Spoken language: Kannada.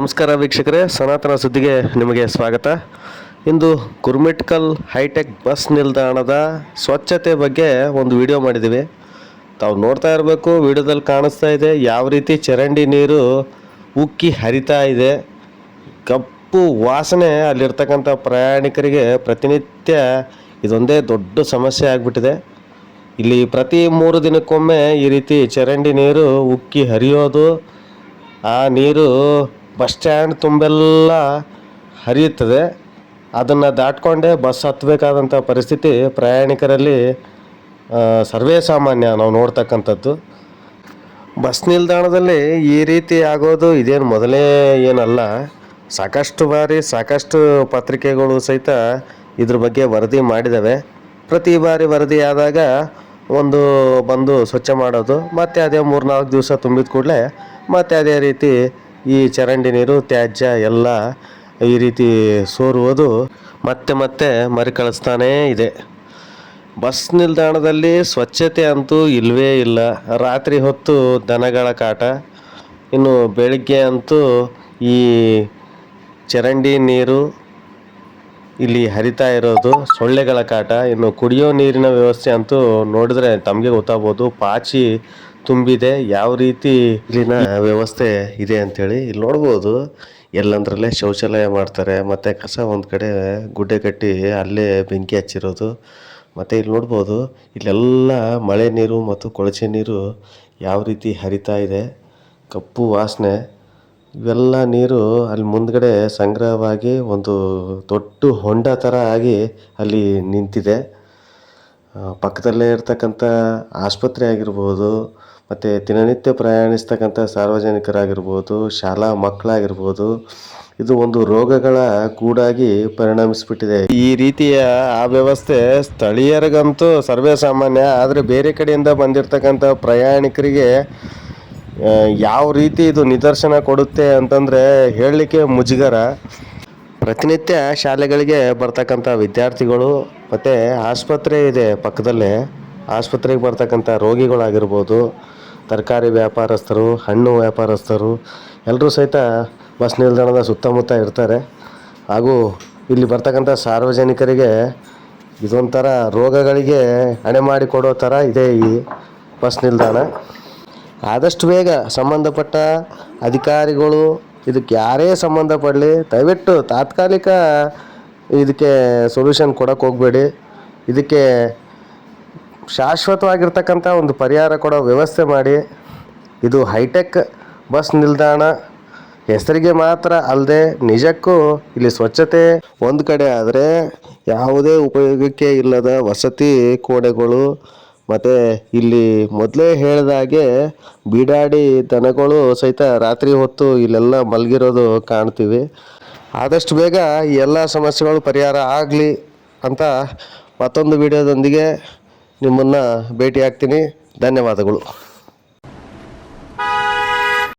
ನಮಸ್ಕಾರ ವೀಕ್ಷಕರೇ, ಸನಾತನ ಸುದ್ದಿಗೆ ನಿಮಗೆ ಸ್ವಾಗತ. ಇಂದು ಕುರ್ಮಿಟ್ಕಲ್ ಹೈಟೆಕ್ ಬಸ್ ನಿಲ್ದಾಣದ ಸ್ವಚ್ಛತೆ ಬಗ್ಗೆ ಒಂದು ವಿಡಿಯೋ ಮಾಡಿದ್ದೀವಿ. ತಾವು ನೋಡ್ತಾ ಇರಬೇಕು, ವಿಡಿಯೋದಲ್ಲಿ ಕಾಣಿಸ್ತಾ ಇದೆ, ಯಾವ ರೀತಿ ಚರಂಡಿ ನೀರು ಉಕ್ಕಿ ಹರಿತಾ ಇದೆ. ಕಪ್ಪು ವಾಸನೆ ಅಲ್ಲಿರ್ತಕ್ಕಂಥ ಪ್ರಯಾಣಿಕರಿಗೆ ಪ್ರತಿನಿತ್ಯ ಇದೊಂದೇ ದೊಡ್ಡ ಸಮಸ್ಯೆ ಆಗಿಬಿಟ್ಟಿದೆ. ಇಲ್ಲಿ ಪ್ರತಿ ಮೂರು ದಿನಕ್ಕೊಮ್ಮೆ ಈ ರೀತಿ ಚರಂಡಿ ನೀರು ಉಕ್ಕಿ ಹರಿಯೋದು, ಆ ನೀರು ಬಸ್ ಸ್ಟ್ಯಾಂಡ್ ತುಂಬೆಲ್ಲ ಹರಿಯುತ್ತದೆ. ಅದನ್ನು ದಾಟ್ಕೊಂಡೇ ಬಸ್ ಹತ್ತಬೇಕಾದಂಥ ಪರಿಸ್ಥಿತಿ ಪ್ರಯಾಣಿಕರಲ್ಲಿ ಸರ್ವೇ ಸಾಮಾನ್ಯ ನಾವು ನೋಡ್ತಕ್ಕಂಥದ್ದು. ಬಸ್ ನಿಲ್ದಾಣದಲ್ಲಿ ಈ ರೀತಿ ಆಗೋದು ಇದೇನು ಮೊದಲೇ ಏನಲ್ಲ. ಸಾಕಷ್ಟು ಬಾರಿ ಸಾಕಷ್ಟು ಪತ್ರಿಕೆಗಳು ಸಹಿತ ಇದ್ರ ಬಗ್ಗೆ ವರದಿ ಮಾಡಿದ್ದಾವೆ ಪ್ರತಿ ಬಾರಿ ವರದಿ ಆದಾಗ ಒಂದು ಬಂದು ಸ್ವಚ್ಛ ಮಾಡೋದು, ಮತ್ತು ಅದೇ ಮೂರ್ನಾಲ್ಕು ದಿವಸ ತುಂಬಿದ ಕೂಡಲೇ ಮತ್ತೆ ಅದೇ ರೀತಿ ಈ ಚರಂಡಿ ನೀರು, ತ್ಯಾಜ್ಯ ಎಲ್ಲ ಈ ರೀತಿ ಸೋರುವುದು ಮತ್ತೆ ಮತ್ತೆ ಮರುಕಳಿಸ್ತಾನೇ ಇದೆ. ಬಸ್ ನಿಲ್ದಾಣದಲ್ಲಿ ಸ್ವಚ್ಛತೆ ಅಂತೂ ಇಲ್ಲವೇ ಇಲ್ಲ. ರಾತ್ರಿ ಹೊತ್ತು ದನಗಳ ಕಾಟ. ಇನ್ನು ಬೆಳಗ್ಗೆ ಅಂತೂ ಈ ಚರಂಡಿ ನೀರು ಇಲ್ಲಿ ಹರಿತಾ ಇರೋದು, ಸೊಳ್ಳೆಗಳ ಕಾಟ. ಇನ್ನು ಕುಡಿಯೋ ನೀರಿನ ವ್ಯವಸ್ಥೆ ಅಂತೂ ನೋಡಿದ್ರೆ ತಮಗೆ ಗೊತ್ತಾಗ್ಬೋದು. ಪಾಚಿ ತುಂಬಿದೆ, ಯಾವ ರೀತಿ ಇಲ್ಲಿನ ವ್ಯವಸ್ಥೆ ಇದೆ ಅಂತೇಳಿ ಇಲ್ಲಿ ನೋಡ್ಬೋದು. ಎಲ್ಲಂದ್ರಲ್ಲೇ ಶೌಚಾಲಯ ಮಾಡ್ತಾರೆ, ಮತ್ತು ಕಸ ಒಂದು ಕಡೆ ಗುಡ್ಡೆ ಕಟ್ಟಿ ಅಲ್ಲೇ ಬೆಂಕಿ ಹಚ್ಚಿರೋದು. ಮತ್ತು ಇಲ್ಲಿ ನೋಡ್ಬೋದು, ಇಲ್ಲೆಲ್ಲ ಮಳೆ ನೀರು ಮತ್ತು ಕೊಳಚೆ ನೀರು ಯಾವ ರೀತಿ ಹರಿತಾ ಇದೆ, ಕಪ್ಪು ವಾಸನೆ. ಇವೆಲ್ಲ ನೀರು ಅಲ್ಲಿ ಮುಂದ್ಗಡೆ ಸಂಗ್ರಹವಾಗಿ ಒಂದು ದೊಡ್ಡ ಹೊಂಡ ಥರ ಆಗಿ ಅಲ್ಲಿ ನಿಂತಿದೆ. ಪಕ್ಕದಲ್ಲೇ ಇರತಕ್ಕಂಥ ಆಸ್ಪತ್ರೆ ಆಗಿರ್ಬೋದು, ಮತ್ತು ದಿನನಿತ್ಯ ಪ್ರಯಾಣಿಸ್ತಕ್ಕಂಥ ಸಾರ್ವಜನಿಕರಾಗಿರ್ಬೋದು, ಶಾಲಾ ಮಕ್ಕಳಾಗಿರ್ಬೋದು, ಇದು ಒಂದು ರೋಗಗಳ ಕೂಡಾಗಿ ಪರಿಣಮಿಸಿಬಿಟ್ಟಿದೆ. ಈ ರೀತಿಯ ಆ ವ್ಯವಸ್ಥೆ ಸ್ಥಳೀಯರಿಗಂತೂ ಸರ್ವೇ ಸಾಮಾನ್ಯ, ಆದರೆ ಬೇರೆ ಕಡೆಯಿಂದ ಬಂದಿರತಕ್ಕಂಥ ಪ್ರಯಾಣಿಕರಿಗೆ ಯಾವ ರೀತಿ ಇದು ನಿದರ್ಶನ ಕೊಡುತ್ತೆ ಅಂತಂದರೆ ಹೇಳಲಿಕ್ಕೆ ಮುಜುಗರ. ಪ್ರತಿನಿತ್ಯ ಶಾಲೆಗಳಿಗೆ ಬರ್ತಕ್ಕಂಥ ವಿದ್ಯಾರ್ಥಿಗಳು ಮತ್ತು ಆಸ್ಪತ್ರೆ ಇದೆ ಪಕ್ಕದಲ್ಲೇ. ಆಸ್ಪತ್ರೆಗೆ ಬರ್ತಕ್ಕಂಥ ರೋಗಿಗಳಾಗಿರ್ಬೋದು, ತರಕಾರಿ ವ್ಯಾಪಾರಸ್ಥರು, ಹಣ್ಣು ವ್ಯಾಪಾರಸ್ಥರು ಎಲ್ಲರೂ ಸಹಿತ ಬಸ್ ನಿಲ್ದಾಣದ ಸುತ್ತಮುತ್ತ ಇರ್ತಾರೆ. ಹಾಗೂ ಇಲ್ಲಿ ಬರ್ತಕ್ಕಂಥ ಸಾರ್ವಜನಿಕರಿಗೆ ಇದೊಂಥರ ರೋಗಗಳಿಗೆ ಹಣೆ ಮಾಡಿಕೊಡೋ ಥರ ಇದೆ ಈ ಬಸ್ ನಿಲ್ದಾಣ. ಆದಷ್ಟು ಬೇಗ ಸಂಬಂಧಪಟ್ಟ ಅಧಿಕಾರಿಗಳು ಇದಕ್ಕೆ ಯಾರೇ ಸಂಬಂಧಪಡಲಿ, ದಯವಿಟ್ಟು ತಾತ್ಕಾಲಿಕ ಇದಕ್ಕೆ ಸೊಲ್ಯೂಷನ್ ಕೊಡೋಕೆ ಹೋಗಬೇಡಿ. ಇದಕ್ಕೆ ಶಾಶ್ವತವಾಗಿರ್ತಕ್ಕಂಥ ಒಂದು ಪರಿಹಾರ ಕೊಡೋ ವ್ಯವಸ್ಥೆ ಮಾಡಿ. ಇದು ಹೈಟೆಕ್ ಬಸ್ ನಿಲ್ದಾಣ. ಹೆಸರಿಗೆ ಮಾತ್ರ ಅಲ್ಲದೆ ನಿಜಕ್ಕೂ ಇಲ್ಲಿ ಸ್ವಚ್ಛತೆ ಒಂದು ಕಡೆ ಆದರೆ ಯಾವುದೇ ಉಪಯೋಗಕ್ಕೆ ಇಲ್ಲದ ವಸತಿ ಕೋಣೆಗಳು. ಮತ್ತು ಇಲ್ಲಿ ಮೊದಲೇ ಹೇಳಿದಾಗೆ ಬೀಡಾಡಿ ದನಗಳು ಸಹಿತ ರಾತ್ರಿ ಹೊತ್ತು ಇಲ್ಲೆಲ್ಲ ಮಲಗಿರೋದು ಕಾಣ್ತೀವಿ. ಆದಷ್ಟು ಬೇಗ ಎಲ್ಲ ಸಮಸ್ಯೆಗಳು ಪರಿಹಾರ ಆಗಲಿ ಅಂತ ಮತ್ತೊಂದು ವಿಡಿಯೋದೊಂದಿಗೆ ನಿಮ್ಮನ್ನು ಭೇಟಿ ಆಗ್ತೀನಿ ಧನ್ಯವಾದಗಳು.